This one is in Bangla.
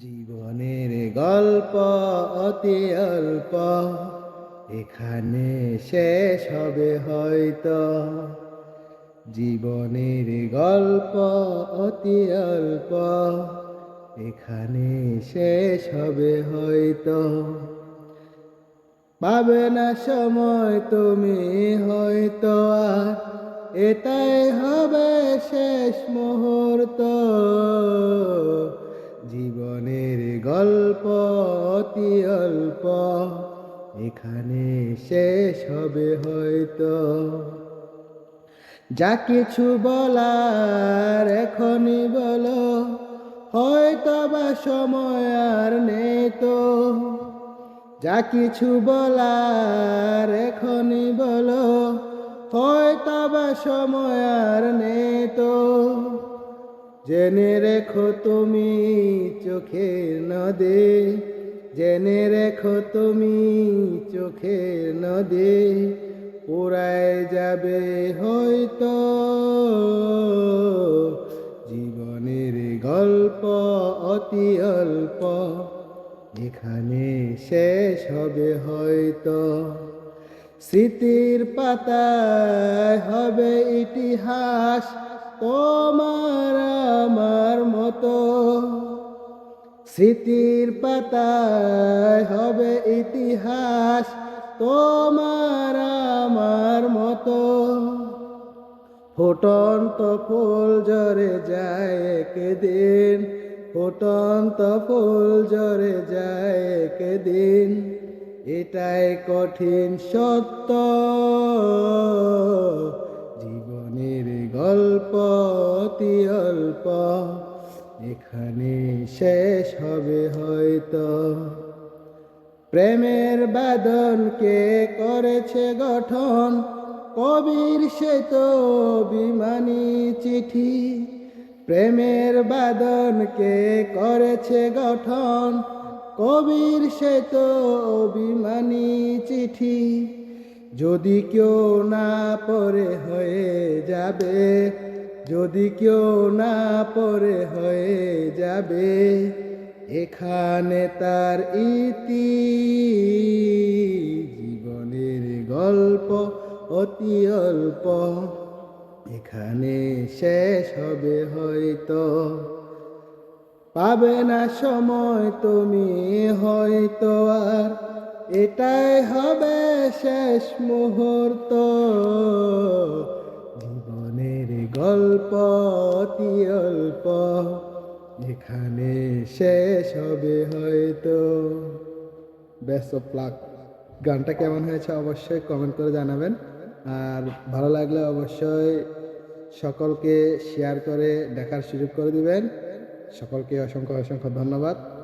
জীবনের গল্প অতি অল্প, এখানে শেষ হবে হয়তো। জীবনের গল্প অতি অল্প, এখানে শেষ হবে হয়তো। পাবে না সময় তুমি হয়তো আর, এটাই হবে শেষ মুহূর্ত। জীবনের গল্প অতি অল্প। এখানে শেষ হবে হয়তো। যা কিছু বলার এখনই বলো হয়তো বা সময় আর নেই তো। যা কিছু বলার এখনই বলো হয়তো বা সময় আর নেই তো। জেনে রেখো তুমি চোখের নদে, জেনে রেখো তুমি চোখের নদে পুরায় যাবে হয়তো জীবনের গল্প অতি অল্প, এখানে শেষ হবে হয়তো। স্মৃতির পাতায় হবে ইতিহাস তোমার আমার মতো। স্মৃতির পাতায় হবে ইতিহাস, তোমার আমার মতো। ফুটন্ত ফুল জরে যায় একদিন, ফুটন্ত ফুল জরে যায় একদিন। এটাই কঠিন সত্য। গল্প অতি অল্প। এখানে শেষ হবে হয়তো। প্রেমের বাদন কে করেছে গঠন? কবির সে তো বিমানী চিঠি। প্রেমের বাদন কে করেছে গঠন? কবির সে তো অভিমানী চিঠি। যদি কেউ না পড়ে হয়ে যাবে, যদি কেউ না পড়ে হয়ে যাবে, এখানে তার ইতি জীবনের গল্প অতি অল্প। এখানে শেষ হবে হয়তো, পাবে না সময় তুমি হয়তো আর। এটাই হবে শেষ মুহূর্ত। জীবনের গল্প অল্প, এখানে শেষ হবে হয়তো। বেস্ট অফ লাক গানটা কেমন হয়েছে অবশ্যই কমেন্ট করে জানাবেন। আর ভালো লাগলে অবশ্যই সকলকে শেয়ার করে দেখার সুযোগ করে দিবেন। সকলকে অসংখ্য অসংখ্য ধন্যবাদ।